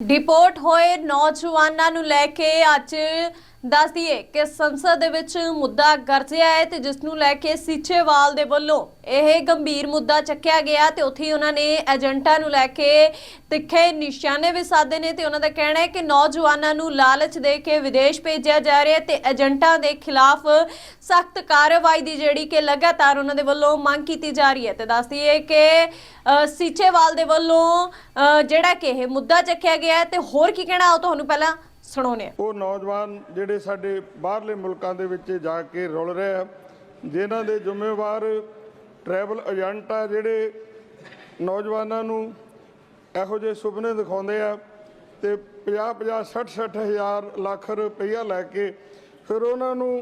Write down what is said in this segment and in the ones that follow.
Deport ਹੋਏ ਨੌਜਵਾਨਾਂ ਨੂੰ ਲੈ ਕੇ ਅੱਜ ਦੱਸ ਦਈਏ ਕਿ ਸੰਸਦ ਦੇ ਵਿੱਚ ਮੁੱਦਾ ਗਰਜਿਆ ਹੈ ਤੇ ਜਿਸ ਨੂੰ ਲੈ ਕੇ ਸੀਚੇਵਾਲ ਦੇ ਵੱਲੋਂ ਇਹ ਗੰਭੀਰ ਮੁੱਦਾ ਚੱਕਿਆ ਗਿਆ ਤੇ ਉੱਥੇ ਉਹਨਾਂ ਨੇ ਏਜੰਟਾਂ ਨੂੰ ਲੈ ਕੇ ਤਿੱਖੇ ਨਿਸ਼ਾਨੇ ਵੀ ਸਾਧੇ ਨੇ ਤੇ ਉਹਨਾਂ ਦਾ ਕਹਿਣਾ ਹੈ ਕਿ ਨੌਜਵਾਨਾਂ ਨੂੰ ਲਾਲਚ ਦੇ ਕੇ ਵਿਦੇਸ਼ ਭੇਜਿਆ ਜਾ ਰਿਹਾ ਹੈ ਤੇ ਏਜੰਟਾਂ ਦੇ ਖਿਲਾਫ ਸਖਤ ਕਾਰਵਾਈ ਦੀ ਜਿਹੜੀ ਕਿ ਲਗਾਤਾਰ ਉਹਨਾਂ ਦੇ ਵੱਲੋਂ ਮੰਗ ਕੀਤੀ ਜਾ ਰਹੀ ਹੈ ਤੇ ਦੱਸ ਦਈਏ ਕਿ ਸੀਚੇਵਾਲ ਦੇ ਵੱਲੋਂ ਜਿਹੜਾ ਕਿ ਇਹ ਮੁੱਦਾ ਚੱਕਿਆ ਗਿਆ ਹੈ, ਤੇ ਹੋਰ ਕੀ ਕਹਿਣਾ ਉਹ ਤੁਹਾਨੂੰ ਪਹਿਲਾਂ ਸੁਣਾਉਂਦੇ ਹਾਂ। ਉਹ ਨੌਜਵਾਨ ਜਿਹੜੇ ਸਾਡੇ ਬਾਹਰਲੇ ਮੁਲਕਾਂ ਦੇ ਵਿੱਚ ਜਾ ਕੇ ਰੁਲ ਰਹੇ ਆ, ਜਿਨ੍ਹਾਂ ਦੇ ਜ਼ਿੰਮੇਵਾਰ ਟਰੈਵਲ ਏਜੰਟ ਆ, ਜਿਹੜੇ ਨੌਜਵਾਨਾਂ ਨੂੰ ਇਹੋ ਜਿਹੇ ਸੁਪਨੇ ਦਿਖਾਉਂਦੇ ਆ ਤੇ 50 50 60 60 ਹਜ਼ਾਰ ਲੱਖ ਰੁਪਈਆ ਲੈ ਕੇ ਫਿਰ ਉਹਨਾਂ ਨੂੰ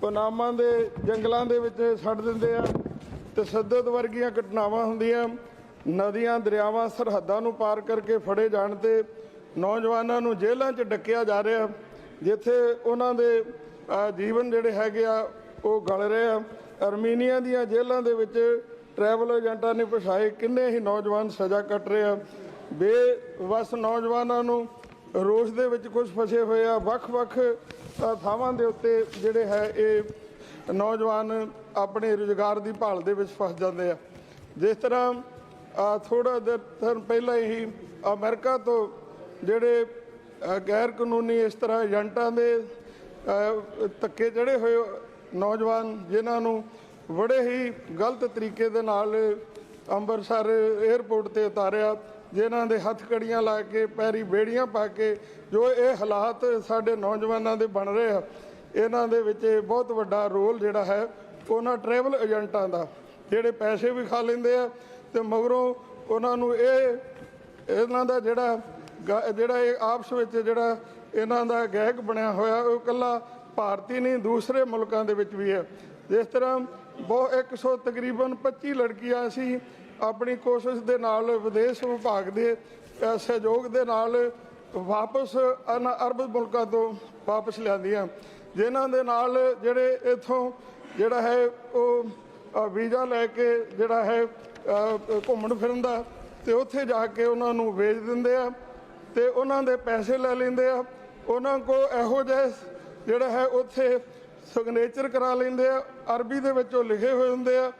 ਪਨਾਮਾ ਦੇ ਜੰਗਲਾਂ ਦੇ ਵਿੱਚ ਛੱਡ ਦਿੰਦੇ ਆ ਤਸੱਦਦ ਵਰਗੀਆਂ ਘਟਨਾਵਾਂ ਹੁੰਦੀਆਂ। ਨਦੀਆਂ, ਦਰਿਆਵਾਂ, ਸਰਹੱਦਾਂ ਨੂੰ ਪਾਰ ਕਰਕੇ ਫੜੇ ਜਾਣ ਤੇ ਨੌਜਵਾਨਾਂ ਨੂੰ ਜੇਲ੍ਹਾਂ 'ਚ ਡੱਕਿਆ ਜਾ ਰਿਹਾ। ਜਿੱਥੇ ਉਹਨਾਂ ਦੇ ਜੀਵਨ ਜਿਹੜੇ ਹੈਗੇ ਆ, ਉਹ ਗਲ ਰਹੇ ਆ। ਅਰਮੀਨੀਆ ਦੀਆਂ ਜੇਲ੍ਹਾਂ ਦੇ ਵਿੱਚ ਟਰੈਵਲ ਏਜੰਟਾਂ ਨੇ ਪਛਾਏ ਕਿੰਨੇ ਹੀ ਨੌਜਵਾਨ ਸਜ਼ਾ ਕੱਟ ਰਹੇ ਆ। ਬੇਵਸ ਨੌਜਵਾਨਾਂ ਨੂੰ ਰੋਸ਼ ਦੇ ਵਿੱਚ ਕੁਝ ਫਸੇ ਹੋਏ ਆ। ਵੱਖ-ਵੱਖ ਥਾਵਾਂ ਦੇ ਉੱਤੇ ਜਿਹੜੇ ਹੈ, ਇਹ ਨੌਜਵਾਨ ਆਪਣੇ ਰੁਜ਼ਗਾਰ ਦੀ ਭਾਲ ਦੇ ਵਿੱਚ ਫਸ ਜਾਂਦੇ ਆ। ਜਿਸ ਤਰ੍ਹਾਂ ਥੋੜਾ ਦਿਨ ਪਹਿਲਾਂ ਹੀ ਅਮਰੀਕਾ ਤੋਂ ਜਿਹੜੇ ਗੈਰ ਕਾਨੂੰਨੀ ਇਸ ਤਰ੍ਹਾਂ ਏਜੰਟਾਂ ਦੇ ਅ, ਧੱਕੇ ਚੜੇ ਹੋਏ ਨੌਜਵਾਨ ਜਿਨ੍ਹਾਂ ਨੂੰ ਬੜੇ ਹੀ ਗਲਤ ਤਰੀਕੇ ਦੇ ਨਾਲ ਅੰਮ੍ਰਿਤਸਰ 에ਅਰਪੋਰਟ ਤੇ ਉਤਾਰਿਆ ਜਿਨ੍ਹਾਂ ਦੇ ਹੱਥ ਕੜੀਆਂ ਲਾ ਕੇ ਪੈਰੀ ਬੇੜੀਆਂ ਪਾ ਕੇ ਜੋ ਇਹ ਹਾਲਾਤ ਸਾਡੇ ਨੌਜਵਾਨਾਂ ਦੇ ਬਣ ਰਹੇ ਆ ਇਹਨਾਂ ਦੇ ਵਿੱਚ ਬਹੁਤ ਵੱਡਾ ਰੋਲ ਜਿਹੜਾ ਹੈ ਉਹਨਾਂ ਟਰੈਵਲ ਏਜੰਟਾਂ ਦਾ ਜਿਹੜੇ ਪੈਸੇ ਵੀ ਖਾ ਲੈਂਦੇ ਆ ਤੇ ਮਗਰੋਂ ਉਹਨਾਂ ਨੂੰ ਇਹ, ਇਹਨਾਂ ਦਾ ਜਿਹੜਾ ਗ- ਜਿਹੜਾ ਇਹ ਆਪਸ ਵਿੱਚ ਜਿਹੜਾ ਇਹਨਾਂ ਦਾ ਗਾਇਕ ਬਣਿਆ ਹੋਇਆ, ਉਹ ਇਕੱਲਾ ਭਾਰਤੀ ਨਹੀਂ, ਦੂਸਰੇ ਮੁਲਕਾਂ ਦੇ ਵਿੱਚ ਵੀ ਹੈ। ਜਿਸ ਤਰ੍ਹਾਂ ਬਹੁਤ 100 ਤਕਰੀਬਨ 25 ਲੜਕੀਆਂ ਸੀ, ਆਪਣੀ ਕੋਸ਼ਿਸ਼ ਦੇ ਨਾਲ ਵਿਦੇਸ਼ ਵਿਭਾਗ ਦੇ ਸਹਿਯੋਗ ਦੇ ਨਾਲ ਵਾਪਸ ਇਹਨਾਂ ਅਰਬ ਮੁਲਕਾਂ ਤੋਂ ਵਾਪਸ ਲਿਆਂਦੀਆਂ। ਜਿਨ੍ਹਾਂ ਦੇ ਨਾਲ ਜਿਹੜੇ ਇਥੋਂ ਜਿਹੜਾ ਹੈ ਉਹ ਵੀਜ਼ਾ ਲੈ ਕੇ ਜਿਹੜਾ ਹੈ ਘੁੰਮਣ ਫਿਰਨ ਦਾ। ਤੇ ਉੱਥੇ ਜਾ ਕੇ ਉਹਨਾਂ ਨੂੰ ਵੇਚ ਦਿੰਦੇ ਆ ਤੇ ਉਹਨਾਂ ਦੇ ਪੈਸੇ ਲੈ ਲੈਂਦੇ ਆ। ਉਹਨਾਂ ਕੋ ਇਹੋ ਜਿਹੇ ਜਿਹੜਾ ਹੈ, ਉੱਥੇ ਸਿਗਨੇਚਰ ਕਰਾ ਲੈਂਦੇ ਆ। ਅਰਬੀ ਦੇ ਵਿੱਚ ਉਹ ਲਿਖੇ ਹੋਏ ਹੁੰਦੇ ਆ।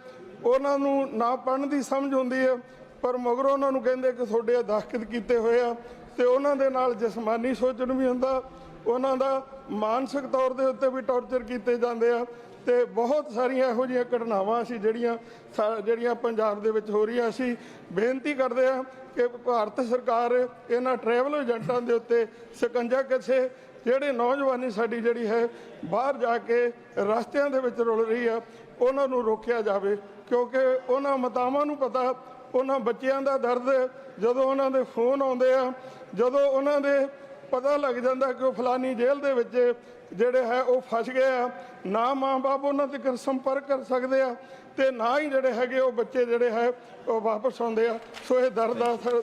ਉਹਨਾਂ ਨੂੰ ਨਾ ਪੜ੍ਹਨ ਦੀ ਸਮਝ ਹੁੰਦੀ ਹੈ ਪਰ ਮਗਰੋਂ ਉਹਨਾਂ ਨੂੰ ਕਹਿੰਦੇ ਕਿ ਤੁਹਾਡੇ ਇਹ ਦਸਤਖਤ ਕੀਤੇ ਹੋਏ ਆ। ਤੇ ਉਹਨਾਂ ਦੇ ਨਾਲ ਜਿਸਮਾਨੀ ਸੋਚਣ ਵੀ ਹੁੰਦਾ। ਉਹਨਾਂ ਦਾ ਮਾਨਸਿਕ ਤੌਰ ਦੇ ਉੱਤੇ ਵੀ ਟੌਰਚਰ ਕੀਤੇ ਜਾਂਦੇ ਆ ਤੇ ਬਹੁਤ ਸਾਰੀਆਂ ਇਹੋ ਜਿਹੀਆਂ ਘਟਨਾਵਾਂ ਸੀ ਜਿਹੜੀਆਂ ਸਾ- ਜਿਹੜੀਆਂ ਪੰਜਾਬ ਦੇ ਵਿੱਚ ਹੋ ਰਹੀਆਂ ਸੀ ਬੇਨਤੀ ਕਰਦੇ ਆ ਕਿ ਭਾਰਤ ਸਰਕਾਰ ਇਹਨਾਂ ਟਰੈਵਲ ਏਜੰਟਾਂ ਦੇ ਉੱਤੇ ਸਕੰਜਾ ਕੱਸੇ, ਜਿਹੜੇ ਨੌਜਵਾਨੀ ਸਾਡੀ ਜਿਹੜੀ ਹੈ, ਬਾਹਰ ਜਾ ਕੇ ਰਸਤਿਆਂ ਦੇ ਵਿੱਚ ਰੁਲ ਰਹੀ ਆ, ਉਹਨਾਂ ਨੂੰ ਰੋਕਿਆ ਜਾਵੇ। ਕਿਉਂਕਿ ਉਹਨਾਂ ਮਤਾਵਾਂ ਨੂੰ ਪਤਾ, ਉਹਨਾਂ ਬੱਚਿਆਂ ਦਾ ਦਰਦ, ਜਦੋਂ ਉਹਨਾਂ ਦੇ ਫੋਨ ਆਉਂਦੇ ਆ, ਜਦੋਂ ਉਹਨਾਂ ਦੇ ਪਤਾ ਲੱਗ ਜਾਂਦਾ ਕਿ ਉਹ ਫਲਾਨੀ ਜੇਲ੍ਹ ਦੇ ਵਿੱਚ ਜਿਹੜੇ ਹੈ ਉਹ ਫਸ ਗਏ ਆ। ਨਾ ਮਾਂ-ਬਾਪ ਉਹਨਾਂ ਤੇ ਸੰਪਰਕ ਕਰ ਸਕਦੇ ਆ ਤੇ ਨਾ ਹੀ ਜਿਹੜੇ ਹੈਗੇ ਉਹ ਬੱਚੇ ਜਿਹੜੇ ਹੈ ਉਹ ਵਾਪਸ ਆਉਂਦੇ ਆ। ਸੋ ਇਹ ਦਰਦ ਆ ਸੋ